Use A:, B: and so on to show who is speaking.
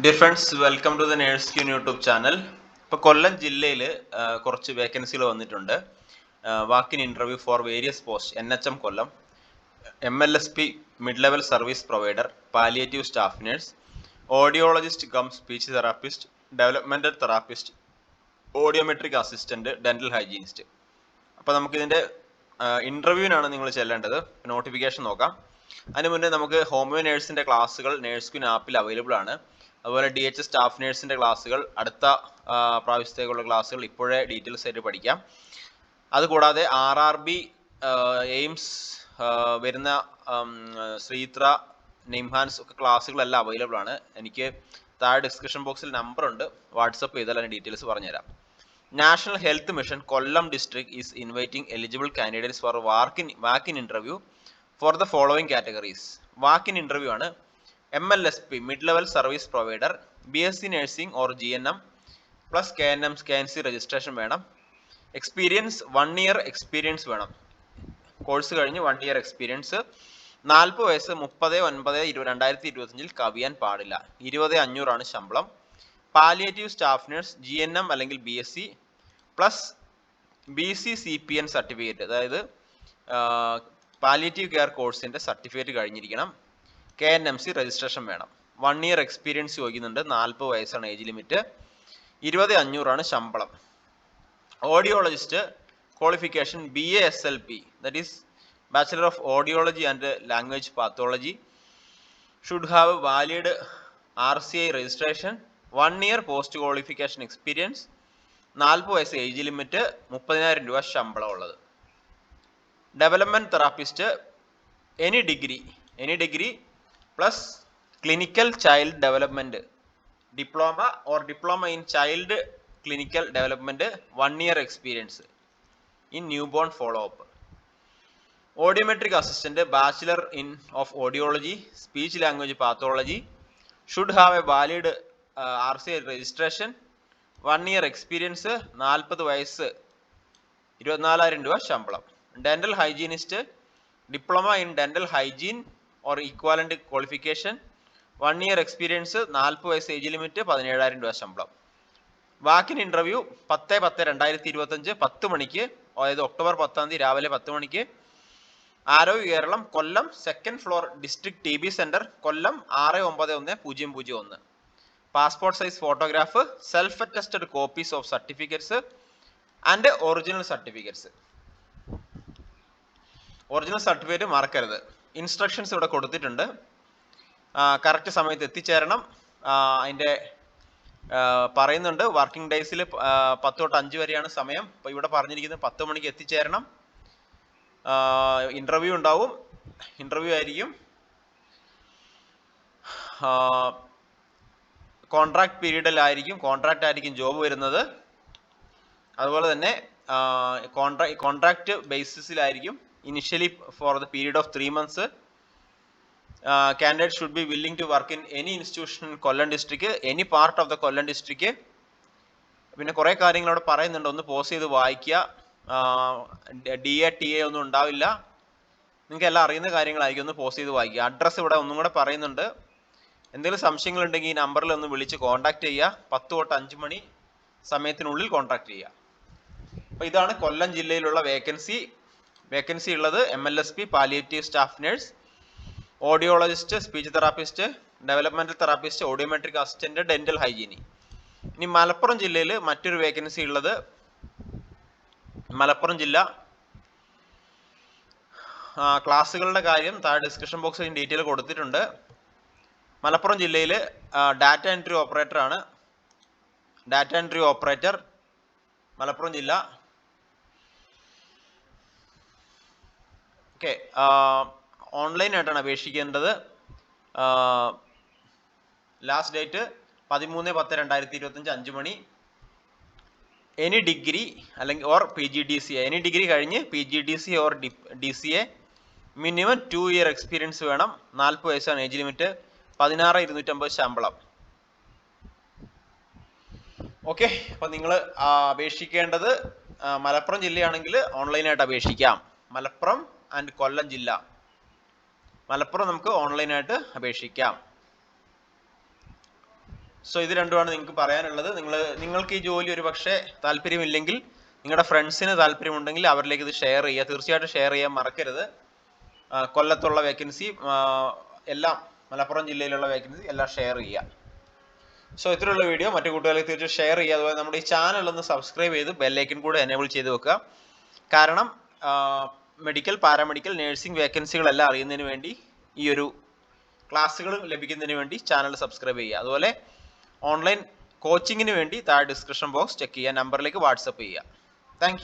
A: Dear friends welcome to the nurse queen YouTube channel ഇപ്പോൾ കൊല്ലം ജില്ലയിൽ കുറച്ച് വേക്കൻസികൾ വന്നിട്ടുണ്ട്. Walk in interview for various post N H M Kollam M L S P mid level service provider palliative staff nurse audiologist cum speech therapist developmental therapist audiometric assistant dental hygienist അപ്പോൾ നമുക്കിതിന്റെ ഇന്റർവ്യൂവിനാണ് നിങ്ങൾ ചെല്ലേണ്ടത്. Notification നോക്കാം. അതിന് മുന്നേ നമുക്ക് homeo നേഴ്സിന്റെ ക്ലാസ്സുകൾ nurse queen ആപ്പിൽ available ആണ്. അതുപോലെ ഡി എച്ച് സ്റ്റാഫ് നേഴ്സിന്റെ ക്ലാസ്സുകൾ അടുത്ത പ്രാവശ്യത്തേക്കുള്ള ക്ലാസ്സുകൾ ഇപ്പോഴേ ഡീറ്റെയിൽസ് ആയിട്ട് പഠിക്കാം. അതുകൂടാതെ ആർ ആർ ബി എയിംസ് വരുന്ന ശ്രീത്ര നിംഹാൻസ് ഒക്കെ ക്ലാസ്സുകളെല്ലാം അവൈലബിൾ ആണ്. എനിക്ക് താഴെ ഡിസ്ക്രിപ്ഷൻ ബോക്സിൽ നമ്പർ ഉണ്ട്. വാട്സപ്പ് ചെയ്താൽ അതിന്റെ ഡീറ്റെയിൽസ് പറഞ്ഞുതരാം. National health mission Kollam district is inviting eligible candidates for walk in walk in interview for the following categories walk in interview ആണ്. M L S P mid level service provider B S C nursing or G N M plus K N M K N C registration വേണം. Experience one year experience വേണം. Course കഴിഞ്ഞ് one year experience നാൽപ്പത് വയസ്സ് മുപ്പത് ഒൻപത് രണ്ടായിരത്തി ഇരുപത്തഞ്ചിൽ കവിയാൻ പാടില്ല. ഇരുപത് അഞ്ഞൂറാണ് ശമ്പളം. Palliative staff nurse G N M അല്ലെങ്കിൽ B S C plus B C C P N certificate അതായത് പാലിയേറ്റീവ് കെയർ കോഴ്സിന്റെ certificate കഴിഞ്ഞിരിക്കണം. K N M C registration വേണം. വൺ ഇയർ എക്സ്പീരിയൻസ് ചോദിക്കുന്നുണ്ട്. നാൽപ്പത് വയസ്സാണ് ഏജ് ലിമിറ്റ് ഇരുപത് അഞ്ഞൂറാണ് ശമ്പളം. Audiologist qualification B A S L P that is bachelor of audiology and language pathology should have valid R C I registration one year post qualification experience നാൽപ്പത് വയസ്സ് age limit മുപ്പതിനായിരം രൂപ ശമ്പളം ഉള്ളത്. Development therapist any degree any degree plus clinical child development diploma or diploma in child clinical development one year experience in new born follow up audiometric assistant bachelor in of audiology speech language pathology should have a valid R C registration one year experience നാൽപ്പത് വയസ്സ് ഇരുപത്തിനാലായിരം രൂപ ശമ്പളം. Dental hygienist diploma in dental hygiene or equivalent qualification one year experience നാൽപ്പത് വയസ്സ് age limit പതിനേഴായിരം രൂപ ശമ്പളം. വാക്കിൻ ഇന്റർവ്യൂ പത്ത് പത്ത് രണ്ടായിരത്തി ഇരുപത്തഞ്ച് പത്ത് മണിക്ക് അതായത് ഒക്ടോബർ പത്താം തീയതി രാവിലെ പത്ത് മണിക്ക്. ആരോ Keralam Kollam second floor district T B centre Kollam ആറ് ഒമ്പത് ഒന്ന് പൂജ്യം പൂജ്യം ഒന്ന്. Passport size photograph self attested copies of certificates and original certificates original certificate മറക്കരുത് ഇൻസ്ട്രക്ഷൻസ് ഇവിടെ കൊടുത്തിട്ടുണ്ട്. കറക്റ്റ് സമയത്ത് എത്തിച്ചേരണം. അതിന്റെ പറയുന്നുണ്ട്. വർക്കിംഗ് ഡേയ്സിൽ പത്ത് തൊട്ട് അഞ്ച് വരെയാണ് സമയം. അപ്പോൾ ഇവിടെ പറഞ്ഞിരിക്കുന്നത് പത്ത് മണിക്ക് എത്തിച്ചേരണം. ഇന്റർവ്യൂ ഉണ്ടാവും. ഇന്റർവ്യൂ ആയിരിക്കും. കോൺട്രാക്ട് പീരീഡിലായിരിക്കും കോൺട്രാക്റ്റ് ആയിരിക്കും. ജോബ് വരുന്നത്. അതുപോലെ തന്നെ കോൺട്രാക്ട് കോൺട്രാക്ട് ബേസിസിലായിരിക്കും initially for the period of three months candidate should be willing to work in any institution in Kollam district any part of the Kollam district പിന്നെ കുറേ കാര്യങ്ങൾ അവിടെ പറയുന്നുണ്ട്. ഒന്ന് പോസ് ചെയ്ത് വായിക്കുക. ഡി എ ടി എ ഒന്നും ഉണ്ടാവില്ല. നിങ്ങൾക്ക് എല്ലാം അറിയുന്ന കാര്യങ്ങളായിരിക്കും. ഒന്ന് പോസ് ചെയ്ത് വായിക്കുക. അഡ്രസ്സ് ഇവിടെ ഒന്നും കൂടെ പറയുന്നുണ്ട്. എന്തെങ്കിലും സംശയങ്ങൾ ഉണ്ടെങ്കിൽ ഈ നമ്പറിൽ ഒന്ന് വിളിച്ച് കോൺടാക്ട് ചെയ്യുക. പത്ത് തൊട്ട് അഞ്ച് മണി സമയത്തിനുള്ളിൽ കോൺടാക്ട് ചെയ്യുക. അപ്പോൾ ഇതാണ് കൊല്ലം ജില്ലയിലുള്ള വേക്കൻസി വേക്കൻസി ഉള്ളത് M L S P palliative staff nurse audiologist speech therapist developmental therapist audiometric assistant dental hygienist ഇനി മലപ്പുറം ജില്ലയിൽ മറ്റൊരു വേക്കൻസി ഉള്ളത് മലപ്പുറം ജില്ല. ക്ലാസ്സുകളുടെ കാര്യം താഴെ ഡിസ്ക്രിപ്ഷൻ ബോക്സിൽ ഡീറ്റെയിൽ കൊടുത്തിട്ടുണ്ട്. മലപ്പുറം ജില്ലയിൽ ഡാറ്റ എൻട്രി ഓപ്പറേറ്റർ ആണ്. ഡാറ്റ എൻട്രി ഓപ്പറേറ്റർ മലപ്പുറം ജില്ല. ഓക്കെ ഓൺലൈനായിട്ടാണ് അപേക്ഷിക്കേണ്ടത്. ലാസ്റ്റ് ഡേറ്റ് പതിമൂന്ന് പത്ത് രണ്ടായിരത്തി ഇരുപത്തഞ്ച് അഞ്ച് മണി. എനി ഡിഗ്രി അല്ലെങ്കിൽ or P G D C any degree കഴിഞ്ഞ് P G D C or D C A minimum two year experience വേണം നാൽപ്പത് വയസ്സാണ് ഏജ് ലിമിറ്റ് പതിനാറ് ഇരുന്നൂറ്റമ്പത് ശമ്പളം. ഓക്കെ അപ്പം നിങ്ങൾ അപേക്ഷിക്കേണ്ടത് മലപ്പുറം ജില്ലയാണെങ്കിൽ ഓൺലൈനായിട്ട് അപേക്ഷിക്കാം. മലപ്പുറം ആൻഡ് കൊല്ലം ജില്ല. മലപ്പുറം നമുക്ക് ഓൺലൈനായിട്ട് അപേക്ഷിക്കാം. സോ ഇത് രണ്ടുമാണ് നിങ്ങൾക്ക് പറയാനുള്ളത്. നിങ്ങൾ നിങ്ങൾക്ക് ഈ ജോലി ഒരു പക്ഷേ താല്പര്യമില്ലെങ്കിൽ നിങ്ങളുടെ ഫ്രണ്ട്സിന് താല്പര്യമുണ്ടെങ്കിൽ അവരിലേക്ക് ഇത് ഷെയർ ചെയ്യുക. തീർച്ചയായിട്ടും ഷെയർ ചെയ്യാൻ മറക്കരുത്. കൊല്ലത്തുള്ള വേക്കൻസി എല്ലാം മലപ്പുറം ജില്ലയിലുള്ള വേക്കൻസി എല്ലാം ഷെയർ ചെയ്യുക. സോ ഇത്രയുള്ള വീഡിയോ മറ്റു കൂട്ടുകാർക്ക് തീർച്ചയായും ഷെയർ ചെയ്യുക. അതുപോലെ നമ്മുടെ ഈ ചാനൽ ഒന്ന് സബ്സ്ക്രൈബ് ചെയ്ത് ബെല്ലൈക്കൻ കൂടെ എനേബിൾ ചെയ്ത് വെക്കുക. കാരണം മെഡിക്കൽ പാരാമെഡിക്കൽ നഴ്സിംഗ് വേക്കൻസികളെല്ലാം അറിയുന്നതിന് വേണ്ടി ഈ ഒരു ക്ലാസ്സുകൾ ലഭിക്കുന്നതിന് വേണ്ടി ചാനൽ സബ്സ്ക്രൈബ് ചെയ്യുക. അതുപോലെ ഓൺലൈൻ കോച്ചിങ്ങിന് വേണ്ടി താഴെ ഡിസ്ക്രിപ്ഷൻ ബോക്സ് ചെക്ക് ചെയ്യുക. നമ്പറിലേക്ക് വാട്സപ്പ് ചെയ്യുക. താങ്ക്